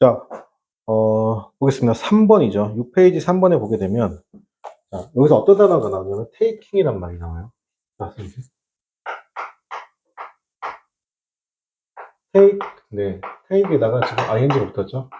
자, 어, 보겠습니다. 3번이죠. 6페이지 3번에 보게 되면, 자, 여기서 어떤 단어가 나오냐면, taking이란 말이 나와요. 자, 선생님. take, 네, take에다가 지금 ing가 붙었죠.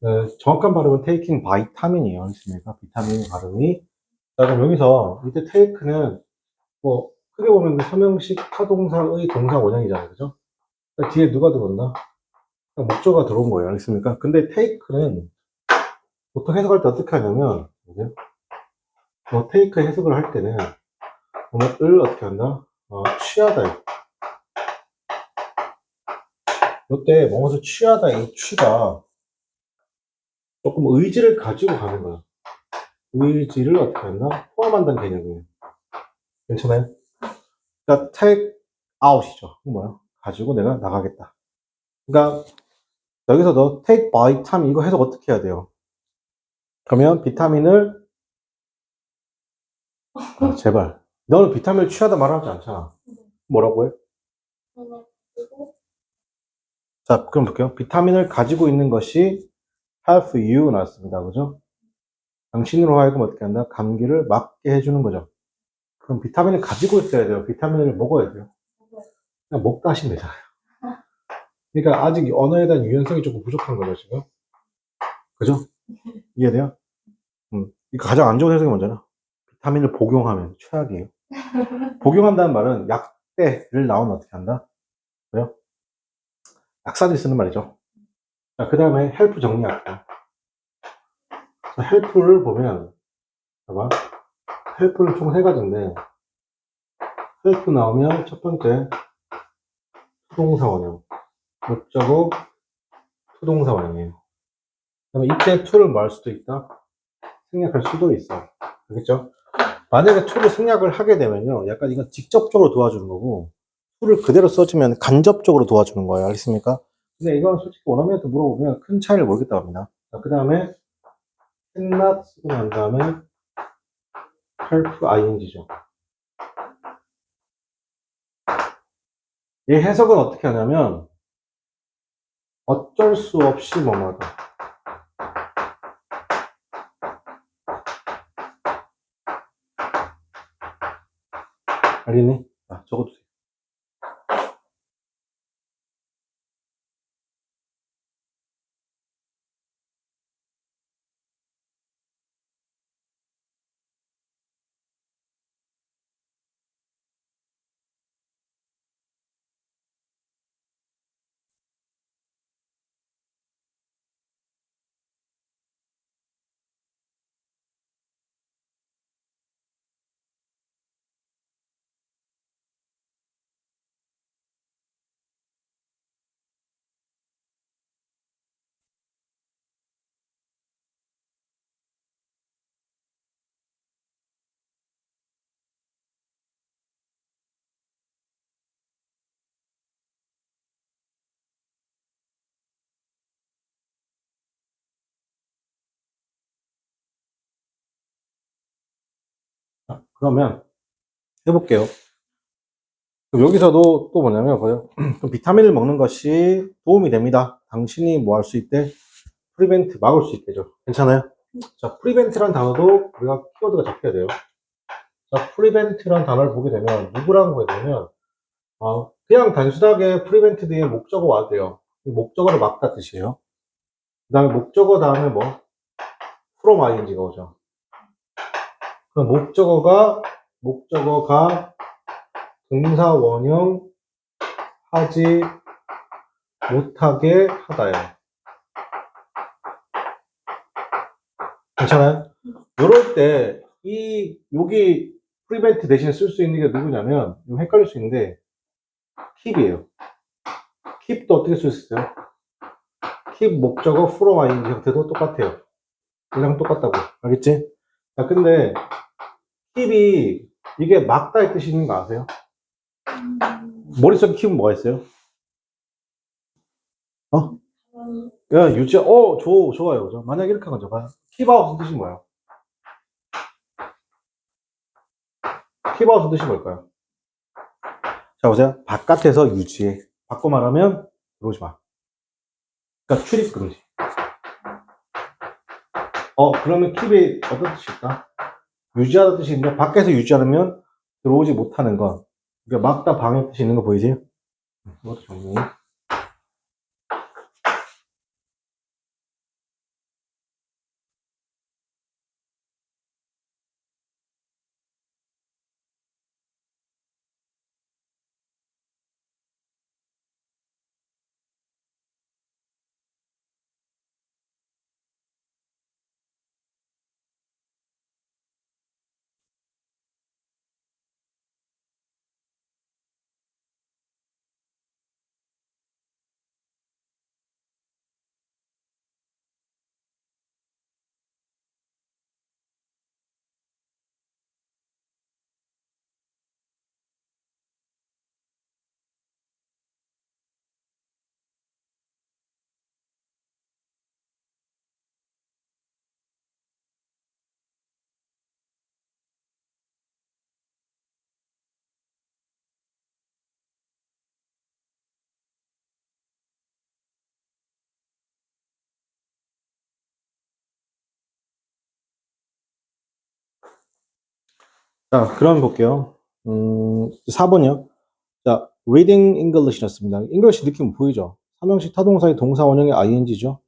네, 정확한 발음은 taking 비타민이에요. 있습니까? 비타민 발음이. 자, 그럼 여기서, 이때 take는, 뭐, 크게 보면 그 서명식 타동사의 동사 원형이잖아요. 그죠? 그러니까 뒤에 누가 들어온다? 목조가 들어온 거예요. 알겠습니까? 근데 take는 보통 해석할 때 어떻게 하냐면, 보세요. 뭐, take 해석을 할 때는, 뭐을 어떻게 한다? 어, 취하다. 이때 뭐뭐서 취하다 이 취가 조금 의지를 가지고 가는 거야. 의지를 어떻게 한다? 포함한다는 개념이에요. 괜찮아요? 그러니까 take out이죠. 뭐야? 가지고 내가 나가겠다. 그러니까 여기서도 take vitamin 이거 해석 어떻게 해야 돼요? 그러면 비타민을 아, 제발 너는 비타민을 취하다 말하지 않잖아. 뭐라고 해? 자, 그럼 볼게요. 비타민을 가지고 있는 것이 help you 나왔습니다. 그죠? 당신으로 하여금 어떻게 한다? 감기를 막게 해주는 거죠. 그럼 비타민을 가지고 있어야 돼요. 비타민을 먹어야 돼요. 그냥 먹다 하시면 되잖아요. 그러니까 아직 언어에 대한 유연성이 조금 부족한 거죠, 지금. 그죠? 이해돼요? 음. 이거 가장 안 좋은 해석이 뭔잖아. 비타민을 복용하면 최악이에요. 복용한다는 말은 약대를 나오면 어떻게 한다? 그래요? 약사들이 쓰는 말이죠. 자, 그 다음에 헬프 정리할게요. 자, 헬프를 보면, 봐봐. 헬프는 총 세 가지인데, 헬프 나오면 첫 번째, 투동사 원형. 목적어, 투동사 원형이에요. 그 다음에 이때 to를 뭐할 수도 있다? 생략할 수도 있어. 알겠죠? 만약에 to를 생략을 하게 되면요. 약간 이건 직접적으로 도와주는 거고, to를 그대로 써주면 간접적으로 도와주는 거예요. 알겠습니까? 근데 이건 솔직히 원어민한테 물어보면 큰 차이를 모르겠다고 합니다. 그 다음에 cannot 쓰고 난 다음에 help ing죠. 이 해석은 어떻게 하냐면 어쩔 수 없이 뭐뭐하다. 알겠니? 자, 적어두세요. 자, 그러면 해볼게요. 여기서도 또 뭐냐면? 그럼 비타민을 먹는 것이 도움이 됩니다. 당신이 뭐 할 수 있대? 프리벤트 막을 수 있대죠. 괜찮아요? 자, 프리벤트란 단어도 우리가 키워드가 잡혀야 돼요. 자, 프리벤트란 단어를 보게 되면 누구라고 보게 되면 어, 그냥 단순하게 프리벤트 뒤에 목적어 와도 돼요. 이 목적어를 막다 뜻이에요. 그 다음에 목적어 다음에 뭐? ing가 오죠. 그럼 목적어가 목적어가 동사 원형 하지 못하게 하다요. 괜찮아요? 이럴 때 이 여기 프리벤트 대신에 쓸 수 있는 게 누구냐면 좀 헷갈릴 수 있는데 keep이에요. keep도 어떻게 쓸 수 있어요? keep 목적어 from ing 형태도 똑같아요. 이랑 똑같다고 알겠지? 자 근데 keep이 이게 막다의 뜻이 있는 거 아세요? 머릿속에 keep은 뭐가 있어요? 어? 야, 유지, 어, 좋, 좋아요. 그죠? 만약에 이렇게 하면 봐요. 킵아웃은 뜻이 뭐예요? 킵아웃은 뜻이 뭘까요? 자, 보세요. 바깥에서 유지해. 바꿔 말하면 들어오지 마. 그러니까 출입 금지. 어, 그러면 킵이 어떤 뜻일까? 유지하는 뜻이 있는데, 밖에서 유지하면 들어오지 못하는 건. 그러니까 막다 방해 뜻이 있는 거 보이세요? 이것도 정리. 자, 그럼 볼게요. 음, 4번이요. 자, reading English였습니다. English 느낌 보이죠? 삼형식 타동사의 동사 원형의 ing죠.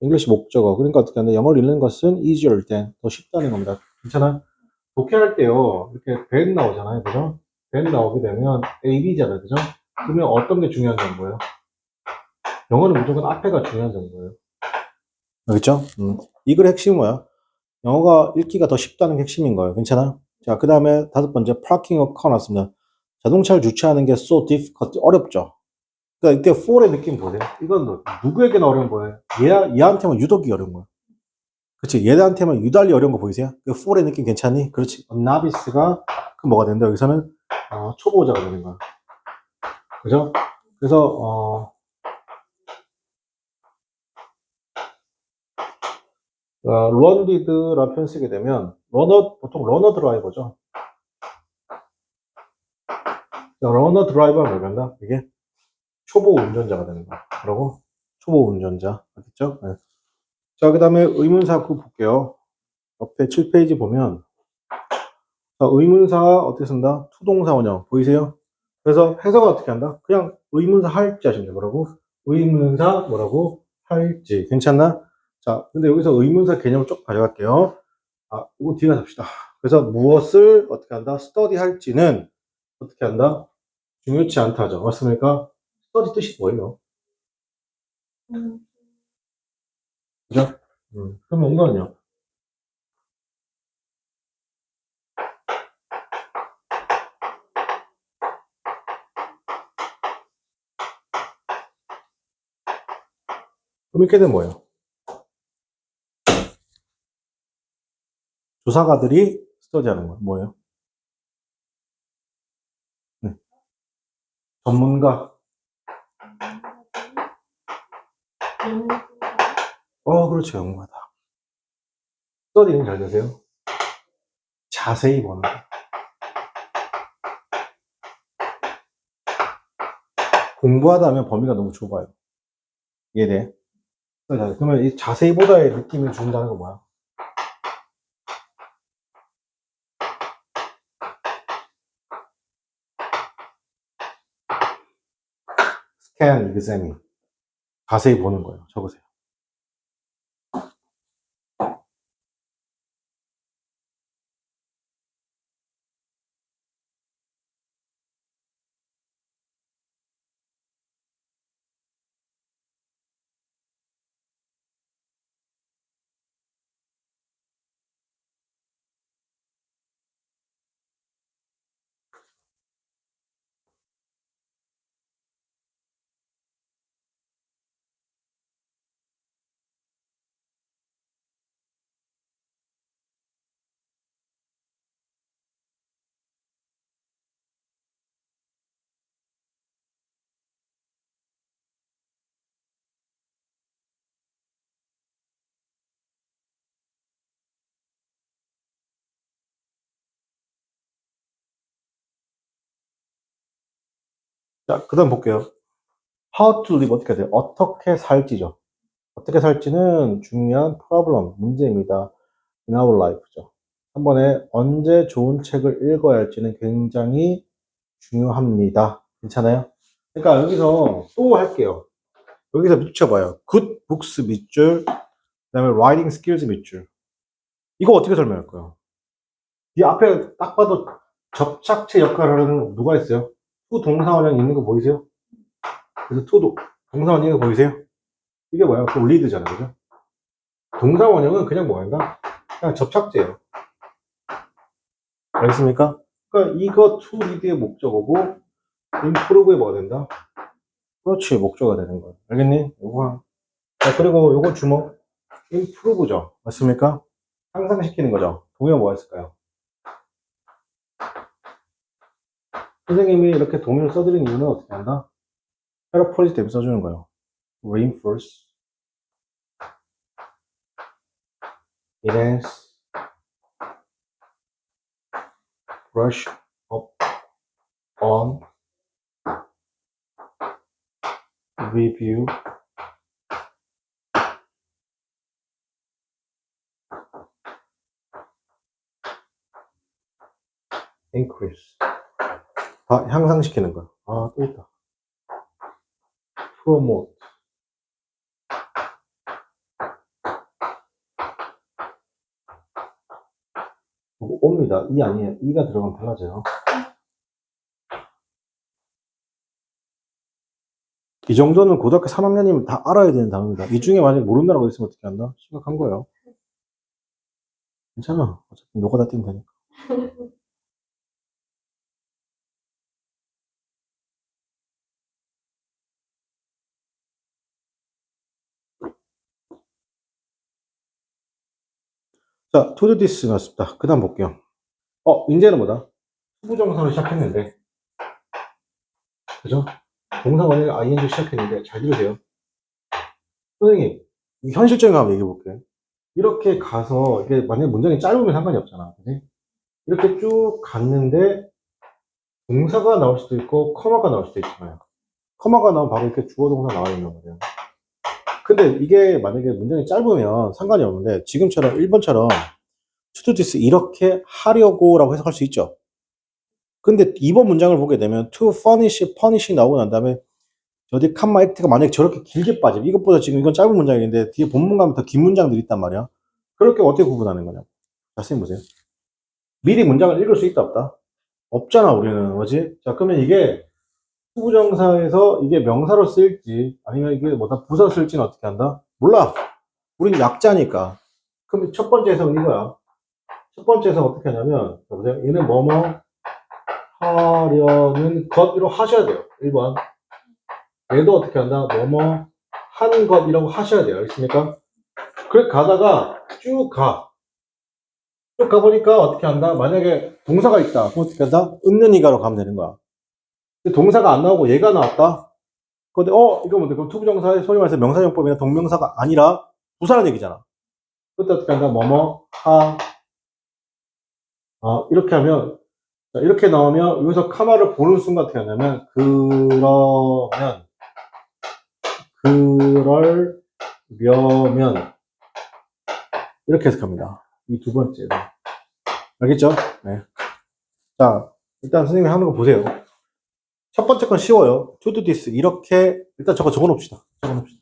English 목적어. 그러니까 어떻게 하냐. 영어를 읽는 것은 easier 때, 더 쉽다는 겁니다. 괜찮아? 독해할 때요. 이렇게 벤 나오잖아요. 그죠? 벤 나오게 되면 A, B잖아요. 그죠? 그러면 어떤 게 중요한 정보예요? 영어는 무조건 앞에가 중요한 정보예요. 그렇죠? 음. 이글 핵심이 뭐야? 영어가 읽기가 더 쉽다는 게 핵심인 거예요. 괜찮아? 자, 그 다음에 다섯 번째, parking a car 나왔습니다. 자동차를 주차하는 게 so difficult, 어렵죠. 그러니까 이때 for의 느낌 보세요. 이건 뭐 누구에게나 어려운 거예요. 얘, 얘한테만 유독이 어려운 거예요. 그렇지. 얘한테만 유달리 어려운 거 보이세요? 그 for의 느낌 괜찮니? 그렇지. 나비스가 그 뭐가 된다. 여기서는 어, 초보자가 되는 거야. 그죠? 그래서 어, 어, did라는 표현 쓰게 되면 러너 보통 러너 드라이버죠. 자, 러너 드라이버가 뭐란다? 이게 초보 운전자가 되는 거야. 그러고 초보 운전자 알겠죠? 네. 자, 그 다음에 의문사 그 볼게요. 옆에 7페이지 보면 자, 의문사 어떻게 쓴다? 투동사 원형 보이세요? 그래서 해석을 어떻게 한다? 그냥 의문사 할지 하시면 돼요. 뭐라고? 의문사 뭐라고? 할지 괜찮나? 자, 근데 여기서 의문사 개념을 쭉 가져갈게요. 아, 이거 뒤에 가서 봅시다. 그래서 무엇을 어떻게 한다? study 할지는 어떻게 한다? 중요치 않다죠. 맞습니까? study 뜻이 뭐예요? 음, 그죠? 음, 그러면 이거는요? 그럼 이렇게 되면 뭐예요? 조사가들이 스터디하는 거예요. 뭐예요? 네. 전문가. 어, 그렇죠. 연구하다. 스터디는 잘 되세요? 자세히 보는 거. 공부하다 하면 범위가 너무 좁아요. 이해돼? 그러면 이 자세히 보다의 느낌을 준다는 거 뭐야? 스캔, examine. 자세히 보는 거예요. 적으세요. 자, 그 다음 볼게요. How to live 어떻게 돼요? 어떻게 살지죠. 어떻게 살지는 중요한 problem, 문제입니다. in our life죠. 한 번에 언제 좋은 책을 읽어야 할지는 굉장히 중요합니다. 괜찮아요? 그러니까 여기서 또 할게요. 여기서 붙여봐요. good books 밑줄, 그 다음에 writing skills 밑줄. 이거 어떻게 설명할까요? 이 앞에 딱 봐도 접착체 역할을 하는 누가 있어요? To 동사원형 있는 거 보이세요? 그래서 to도 동사원형 있는 거 보이세요? 이게 뭐야? 그 리드잖아요. 그죠? 동사원형은 그냥 뭐인가? 그냥 접착제예요. 알겠습니까? 그러니까 이거 to lead의 목적어고 improve의 뭐가 된다? 그렇지, 목적어가 되는 거야. 알겠니? 요거 한. 자, 그리고 요거 주목. improve죠. 맞습니까? 향상시키는 거죠. 동요 뭐가 있을까요? 선생님이 이렇게 동요를 써드린 이유는 어떻게 한다? 패러포리즈 대비 써주는 거예요. reinforce, enhance, brush up on, review, increase. 다 향상시키는 거야. 아, 또 있다. promote. 이거 옵니다. 이 아니에요. 이가 들어가면 달라져요. 이 정도는 고등학교 3학년이면 다 알아야 되는 단어입니다. 이 중에 만약에 단어가 있으면 어떻게 한다? 심각한 거예요. 괜찮아. 어차피 너가 다 뛰면 되니까. 자, this 나왔습니다. 그 다음 볼게요. 어, 이제는 뭐다? 수부정사로 시작했는데. 그죠? 동사원을 ing 시작했는데, 잘 들으세요. 선생님, 이 현실적인 거 한번 얘기해 볼게요. 이렇게 가서, 이게 만약에 문장이 짧으면 상관이 없잖아. 그지? 이렇게 쭉 갔는데, 동사가 나올 수도 있고, 커마가 나올 수도 있잖아요. 커마가 나오면 바로 이렇게 주어 동사 나와 있는 거예요. 근데 이게 만약에 문장이 짧으면 상관이 없는데 지금처럼 1번처럼 to do this 이렇게 하려고 라고 해석할 수 있죠. 근데 2번 문장을 보게 되면 to furnish, punish 나오고 난 다음에 저디 칸마 액트가 만약에 저렇게 길게 빠지면 이것보다 지금 이건 짧은 문장인데 뒤에 본문 가면 더 긴 문장들이 있단 말이야. 그렇게 어떻게 구분하는 거냐. 자, 선생님 보세요. 미리 문장을 읽을 수 있다 없다? 없잖아 우리는 뭐지? 자 그러면 이게 수부정사에서 이게 명사로 쓰일지 아니면 이게 뭐다 부사 쓸지는 어떻게 한다? 몰라. 우리는 약자니까. 그럼 첫 번째 해석은 이거야. 첫 번째 해석 어떻게 하냐면 보세요. 얘는 뭐뭐 하려는 것으로 하셔야 돼요. 1번. 얘도 어떻게 한다? 뭐뭐 한 것이라고 하셔야 돼요. 알겠습니까? 그래 가다가 쭉 가. 쭉 가보니까 어떻게 한다? 만약에 동사가 있다. 그럼 어떻게 한다? 있는 이가로 가면 되는 거야. 동사가 안 나오고 얘가 나왔다? 근데, 어, 이거 뭔데? 그럼 투부정사의 소위 말해서 명사용법이나 동명사가 아니라 부사라는 얘기잖아. 그때 어떻게 한다? 뭐뭐, 하, 어, 이렇게 하면, 자, 이렇게 나오면, 여기서 카마를 보는 순간 어떻게 하냐면, 그러면, 그럴려면, 이렇게 해석합니다. 이 두 번째로. 알겠죠? 네. 자, 일단 선생님이 하는 거 보세요. 첫 번째 건 쉬워요. this. 이렇게, 일단 저거 적어 놓읍시다. 적어 놓읍시다.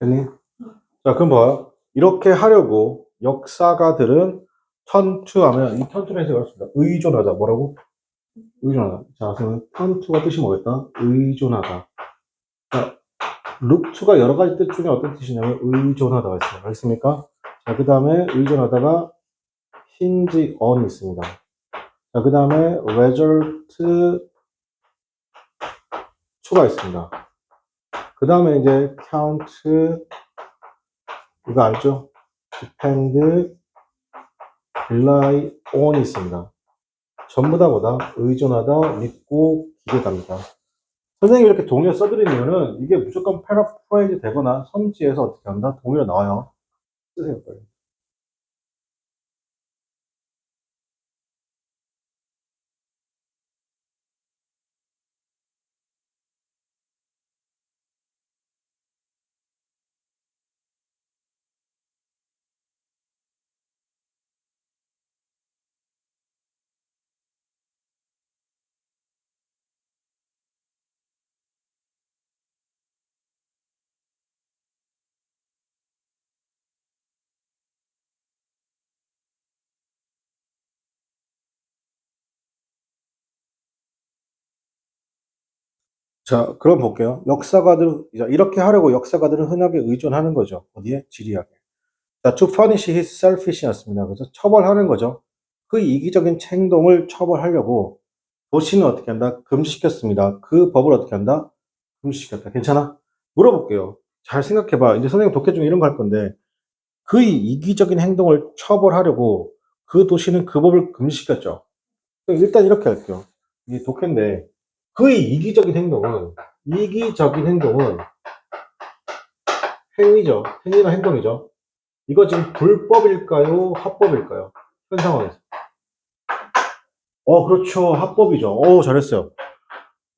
됐니? 자, 그럼 봐요. 이렇게 하려고 역사가들은 turn to 하면 이 해석할 수 있습니다. 의존하다. 뭐라고? 의존하다. 자, 그러면 to가 뜻이 뭐겠다? 의존하다. 자, to가 여러 가지 뜻 중에 어떤 뜻이냐면 의존하다가 있어요. 알겠습니까? 자, 그 다음에 의존하다가 hinge on이 있습니다. 자, 그 다음에 result to가 있습니다. 그 다음에 이제 count 이거 알죠? depend, rely on이 있습니다. 전부 다 뭐다? 의존하다, 믿고, 기대답니다. 선생님이 이렇게 동의어 써드리면은 이게 무조건 패러프레이즈 되거나 선지에서 어떻게 한다? 동의어 나와요. 쓰세요. 자, 그럼 볼게요. 역사가들, 이렇게 하려고 역사가들은 흔하게 의존하는 거죠. 어디에? 지리학에. 자, to punish his selfishness입니다. 그래서 처벌하는 거죠. 그 이기적인 행동을 처벌하려고 도시는 어떻게 한다? 금지시켰습니다. 그 법을 어떻게 한다? 금지시켰다. 괜찮아? 물어볼게요. 잘 생각해봐. 이제 선생님 독해 중에 이런 거 할 건데, 그 이기적인 행동을 처벌하려고 그 도시는 그 법을 금지시켰죠. 그럼 일단 이렇게 할게요. 이게 독해인데, 그 이기적인 행동은, 이기적인 행동은 행위죠. 행위나 행동이죠. 이거 지금 불법일까요? 합법일까요? 현 상황에서. 어, 그렇죠. 합법이죠. 어, 잘했어요.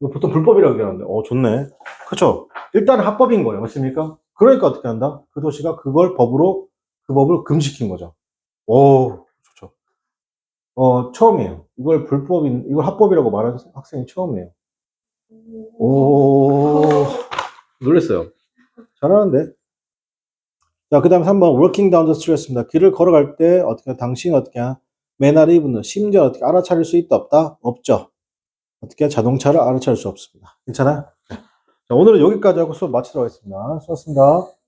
보통 불법이라고 얘기하는데, 어, 좋네. 그렇죠. 일단 합법인 거예요. 맞습니까? 그러니까 어떻게 한다? 그 도시가 그걸 법으로, 그 법을 금지시킨 거죠. 오, 좋죠. 어, 처음이에요. 이걸 불법인, 이걸 합법이라고 말하는 학생이 처음이에요. 오, 놀랬어요. 잘하는데. 자, 그 다음에 3번, working down the street였습니다. 길을 걸어갈 때, 어떻게, 당신 어떻게, 매너를 입는, 심지어 어떻게 알아차릴 수 있다, 없다? 없죠. 어떻게 자동차를 알아차릴 수 없습니다. 괜찮아요? 네. 자, 오늘은 여기까지 하고 수업 마치도록 하겠습니다. 수고하셨습니다.